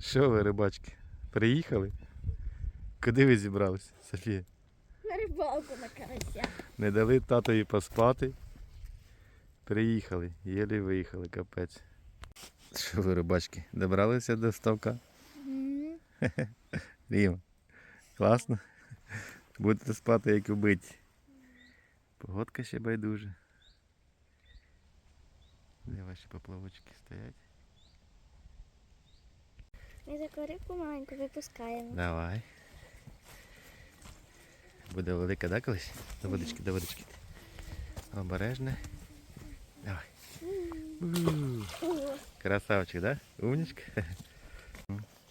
Що ви, рибачки? Приїхали? Куди ви зібрались, Софія? На рибалку на карася. Не дали татові поспати. Приїхали, єлі виїхали, капець. Що ви, рибачки, добралися до ставка? Ріма. Класно. Будете спати, як убиті. Погодка ще байдуже. Де ваші поплавочки стоять? Ми таку рибку маленьку випускаємо. Давай. Буде велика, да, колись? До водички, до водички. Обережно. Давай. Красавчик, да? Умничка.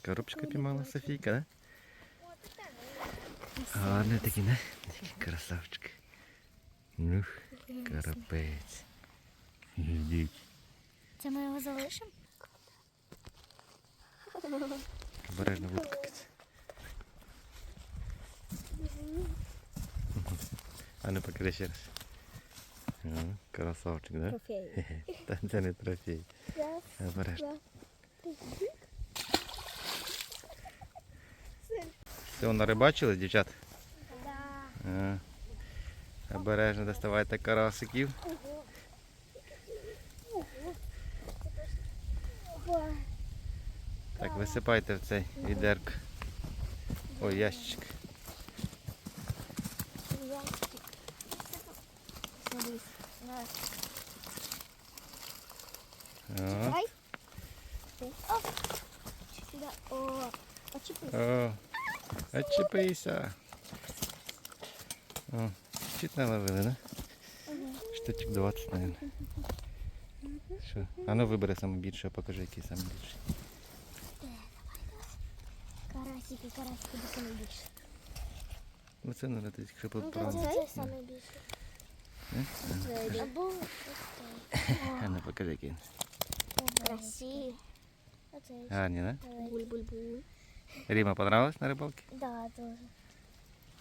Коробочка піймала Софійка, да? Гарний такий, да? Такий красавчик. Ну, карапець. Це ми його залишимо? Обережно випкатись. А ну покажи ще раз. Красавчик, да? Трофей. Та це не трофей. Обережно. Все, нарибачили, дівчат? Да. Обережно доставайте карасиків. Опа. Так, висипайте в цей відерк. Ой. Ящик. Раз. О, Давай. О. Очіпись. о, отчепися. О, чуть наловили, да? Штучок 20, наверное. Що? А ну вибери саме більше, покажи, який саме більший. Карасики, карасики, де саме більше. Ну це не якщо Ну, поправити. це саме більше. Або А ну покажи, який. красиві. Гарні, да? Буль-буль-буль. Ріма понравилась на рибалці? Да, тоже.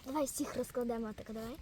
Давай всіх розкладемо так, давай.